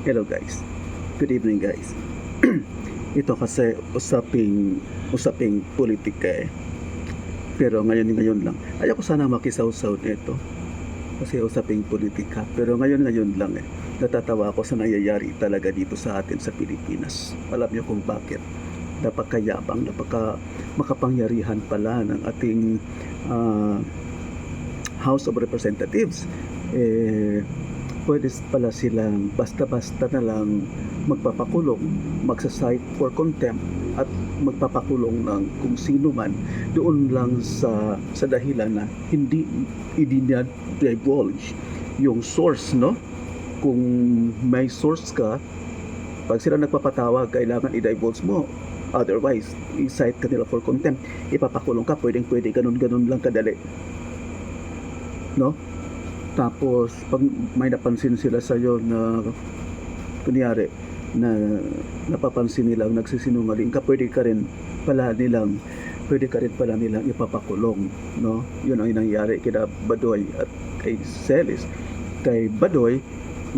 Hello guys. Good evening guys. Ito kasi usaping usaping politika eh. Pero ngayon ngayon lang. Ayoko sana makisawsaw nito. Kasi usaping politika. Pero ngayon ngayon lang eh. Natatawa ako sa nangyayari talaga dito sa atin sa Pilipinas. Alam niyo kung bakit. Napakayabang, napaka makapangyarihan pala ng ating ah, House of Representatives. Eh, pwede pala silang basta-basta na lang magpapakulong, magsasite for contempt at magpapakulong ng kung sino man doon lang sa sa dahilan na hindi i-divulge yung source, no? Kung may source ka, pag sila nagpapatawag, kailangan i-divulge mo. Otherwise, i-cite ka nila for contempt. Ipapakulong ka, pwedeng pwede, ganun-ganun lang kadali. No? Tapos, pag may napansin sila sa'yo na, kunyari, na napapansin nilang nagsisinungaling ka, pwede ka rin pala nilang, pwede ka rin pala nilang ipapakulong, no? Yun ang nangyari kina Badoy at kay Celis. Kay Badoy,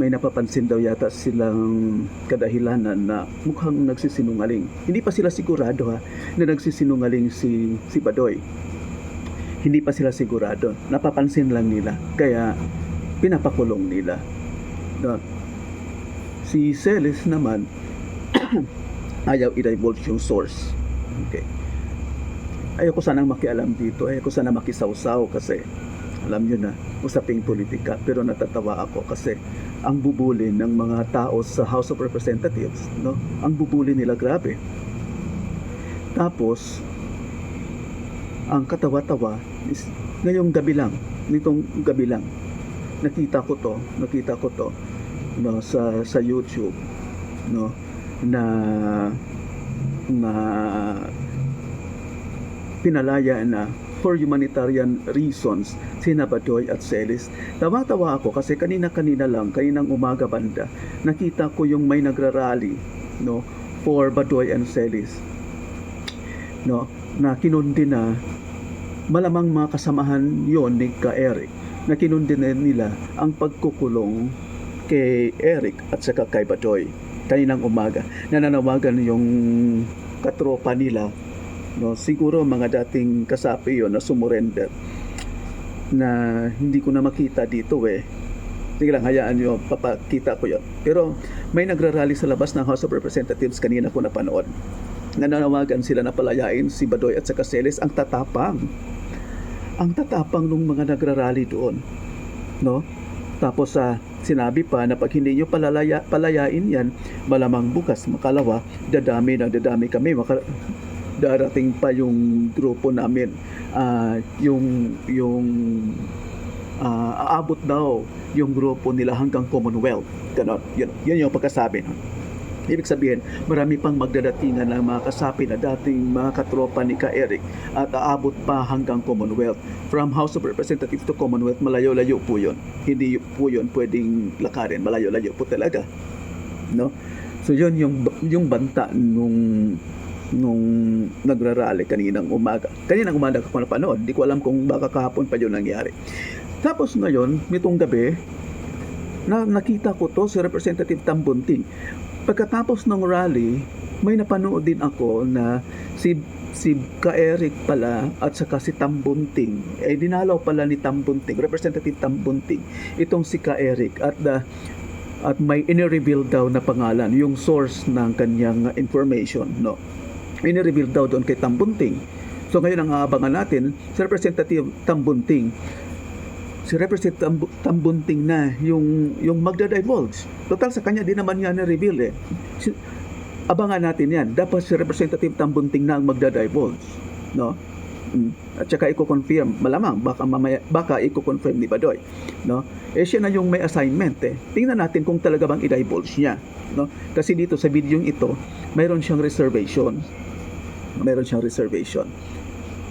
may napapansin daw yata silang kadahilanan na mukhang nagsisinungaling. Hindi pa sila sigurado ha, na nagsisinungaling si, si Badoy hindi pa sila sigurado. Napapansin lang nila. Kaya, pinapakulong nila. No? Si Celis naman, ayaw i-divulge yung source. Okay. Ayaw ko sanang makialam dito. Ayaw ko sana makisawsaw kasi alam nyo na, usaping politika. Pero natatawa ako kasi ang bubuli ng mga tao sa House of Representatives, no? Ang bubuli nila grabe. Tapos, ang katawa-tawa ngayong gabi lang, nitong gabi lang, nakita ko to, nakita ko to no, sa sa YouTube no na na pinalaya na for humanitarian reasons sina Badoy at Celis. Tawa-tawa ako kasi kanina-kanina lang, kaninang umaga banda, nakita ko yung may nagrarally no, for Badoy and Celis. No, na kinundi na malamang mga kasamahan yon ni ka Eric na kinundi na nila ang pagkukulong kay Eric at saka kay Badoy kaninang umaga. Nananawagan yung katropa nila no? Siguro mga dating kasapi yon na sumurrender na hindi ko na makita dito eh. Sige lang hayaan nyo papakita ko yon pero may nagrarally sa labas ng House of Representatives kanina ko napanood. Nananawagan sila na palayain si Badoy at saka Celis ang tatapang ang tatapang ng mga nagrarally doon no? Tapos sa sinabi pa na pag hindi nyo palalaya, palayain yan malamang bukas makalawa dadami na dadami kami maka, darating pa yung grupo namin. Ah, yung yung ah, aabot daw yung grupo nila hanggang Commonwealth. Ganon yun, yun yung pagkasabi no? Ibig sabihin, marami pang magdadatingan ng mga kasapi na dating mga katropa ni Ka Eric at aabot pa hanggang Commonwealth. From House of Representatives to Commonwealth, malayo-layo po yun. Hindi po yun pwedeng lakarin, malayo-layo po talaga. No? So yun yung, yung banta nung nung nagrarally kaninang umaga. Kaninang umaga ako napanood, di ko alam kung baka kahapon pa yun nangyari. Tapos ngayon, nitong gabi, na nakita ko to si Representative Tambunting. Pagkatapos ng rally, may napanood din ako na si si Ka Eric pala at saka si Tambunting. Eh dinalaw pala ni Tambunting, Representative Tambunting, itong si Ka Eric at the at may in-reveal daw na pangalan, yung source ng kanyang information, no. In-reveal daw doon kay Tambunting. So ngayon ang aabangan natin, si Representative Tambunting si Representative Tambu- Tambunting na yung yung magda-divulge. Total sa kanya din naman yan na-reveal eh. Si, abangan natin yan. Dapat si Representative Tambunting na ang magda-divulge. No? Mm. At saka i-confirm, malamang baka mamaya, baka i-confirm ni Badoy, no? Eh siya na yung may assignment eh. Tingnan natin kung talaga bang i-divulge niya, no? Kasi dito sa video ito, mayroon siyang reservation. Mayroon siyang reservation.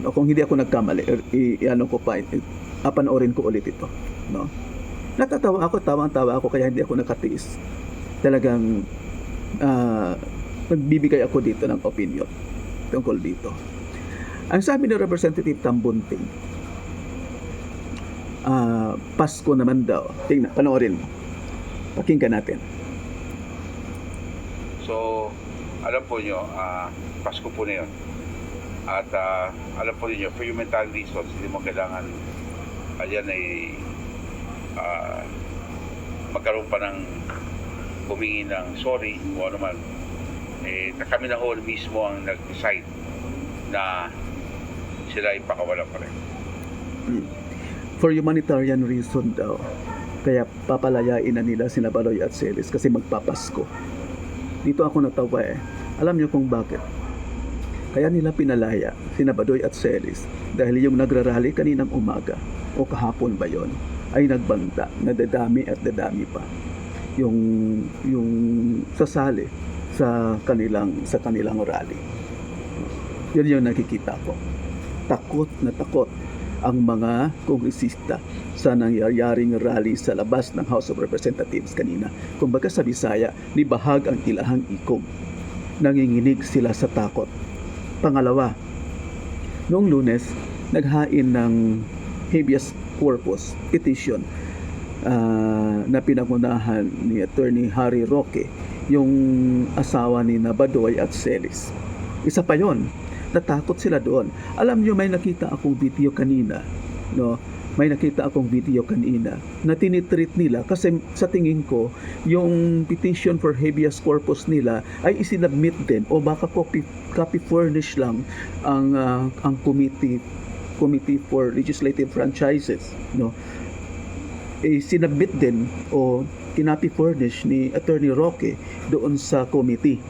No, kung hindi ako nagkamali, i, i- ano ko pa, i- ah, panoorin ko ulit ito. No? Natatawa ako, tawang-tawa ako, kaya hindi ako nakatiis. Talagang ah, nagbibigay ako dito ng opinion tungkol dito. Ang sabi ni Representative Tambunting, ah, Pasko naman daw. Tingnan, panoorin mo. Pakinggan natin. So, alam po nyo, ah, Pasko po na yun. At ah, alam po niyo for humanitarian reasons, hindi mo kailangan ayan ay ah, magkaroon pa ng humingi ng sorry o ano man. Eh, na kami na ho mismo ang nag-decide na sila ipakawalan pa rin. For humanitarian reason daw. Kaya papalayain na nila sina Baloy at Celis kasi magpapasko. Dito ako natawa eh. Alam niyo kung bakit? Kaya nila pinalaya sina Badoy at Celis dahil yung nagrarally kaninang umaga o kahapon ba yon ay nagbanta na dadami at dadami pa yung yung sasali sa kanilang sa kanilang rally. Yun yung nakikita ko. Takot na takot ang mga kongresista sa nangyayaring rally sa labas ng House of Representatives kanina. Kumbaga sa Bisaya, ni bahag ang ilahang ikom. Nanginginig sila sa takot. Pangalawa, noong lunes, naghain ng habeas corpus petition ah, na pinangunahan ni Attorney Harry Roque, yung asawa ni Nabadoy at Celis. Isa pa yon, natakot sila doon. Alam nyo, may nakita akong video kanina, no? May nakita akong video kanina na tinitreat nila kasi sa tingin ko, yung petition for habeas corpus nila ay isinabmit din o baka copy, copy furnish lang ang, ah, ang committee Committee for Legislative Franchises, no? Eh, sinabmit din o kinapi furnish ni Attorney Roque doon sa committee,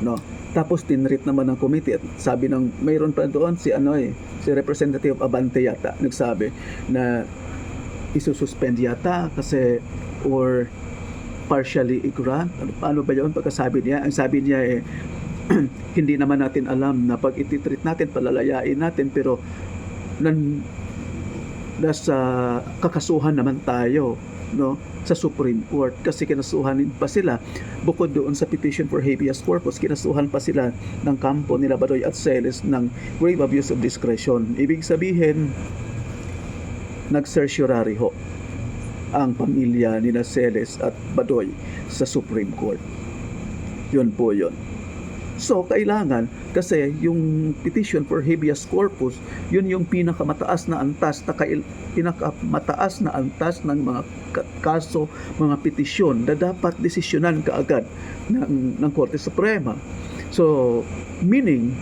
no? Tapos tinreat naman ng committee at sabi ng mayroon pa doon si ano eh, si Representative Abante yata nagsabi na isususpend yata kasi or partially i-grant. Ano, paano ba yun? Pagkasabi niya, ang sabi niya eh, hindi naman natin alam na pag ititreat natin, palalayain natin, pero nan, nasa kakasuhan naman tayo no sa Supreme Court. Kasi kinasuhan pa sila. Bukod doon sa petition for habeas corpus kinasuhan pa sila ng kampo nila Badoy at Celes ng grave abuse of discretion. Ibig sabihin nag-certiorari ho ang pamilya ni Celes at Badoy sa Supreme Court. Yun po yun So, kailangan kasi yung petition for habeas corpus, yun yung pinakamataas na antas, na kail, pinakamataas na antas ng mga ka- kaso, mga petisyon na dapat desisyonan kaagad ng, ng Korte Suprema. So, meaning,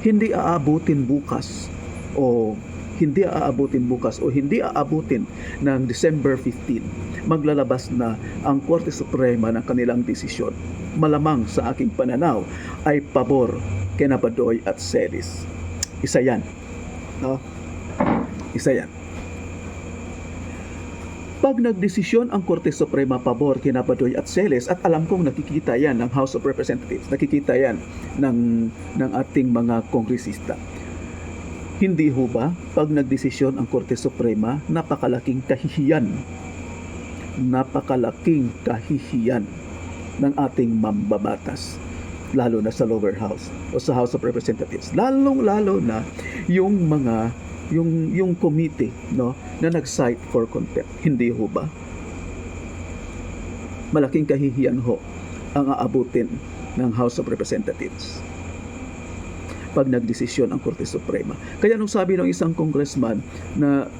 hindi aabutin bukas o hindi aabutin bukas o hindi aabutin ng December 15 maglalabas na ang Korte Suprema ng kanilang desisyon malamang sa aking pananaw ay pabor kina Badoy at Celis isa yan no? isa yan pag nagdesisyon ang Korte Suprema pabor kina Badoy at Celes at alam kong nakikita yan ng House of Representatives, nakikita yan ng, ng ating mga kongresista. Hindi ho ba pag nagdesisyon ang Korte Suprema, napakalaking kahihiyan, napakalaking kahihiyan ng ating mambabatas lalo na sa lower house o sa House of Representatives. Lalong lalo na yung mga yung yung committee no na nag-cite for contempt. Hindi ho ba? Malaking kahihiyan ho ang aabutin ng House of Representatives pag nagdesisyon ang Korte Suprema. Kaya nung sabi ng isang congressman na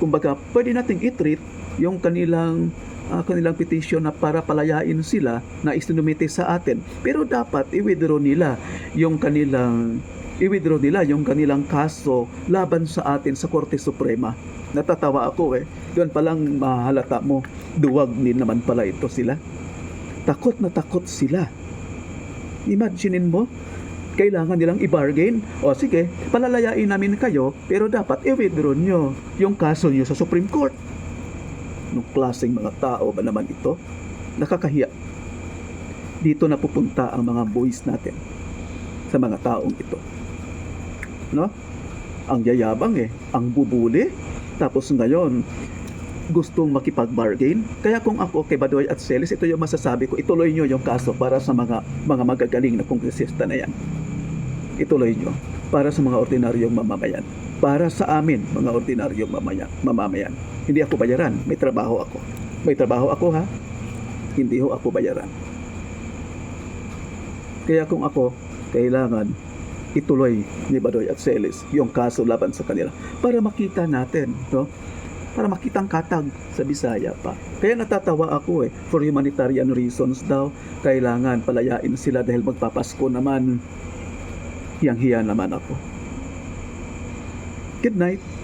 kumbaga pwede nating i-treat yung kanilang ah, kanilang petition na para palayain sila na isinumite sa atin. Pero dapat i-withdraw nila yung kanilang i-withdraw nila yung kanilang kaso laban sa atin sa Korte Suprema. Natatawa ako eh. Doon palang mahalata mo, duwag din naman pala ito sila. Takot na takot sila. Imaginein mo, kailangan nilang i-bargain. O sige, palalayain namin kayo, pero dapat i-withdraw nyo yung kaso nyo sa Supreme Court. Anong klaseng mga tao ba naman ito? Nakakahiya. Dito na pupunta ang mga boys natin sa mga taong ito. No? Ang yayabang eh, ang bubuli. Tapos ngayon, gustong makipag-bargain. Kaya kung ako kay Badoy at Celis, ito yung masasabi ko, ituloy nyo yung kaso para sa mga mga magagaling na kongresista na yan. Ituloy nyo para sa mga ordinaryong mamamayan. Para sa amin, mga ordinaryong mamaya, mamamayan. Hindi ako bayaran, may trabaho ako. May trabaho ako ha, hindi ho ako bayaran. Kaya kung ako, kailangan ituloy ni Badoy at Celis yung kaso laban sa kanila para makita natin, no? Para makita ang katag sa Bisaya pa. Kaya natatawa ako eh, for humanitarian reasons daw, kailangan palayain sila dahil magpapasko naman. Hiyang-hiya naman ako. Good night.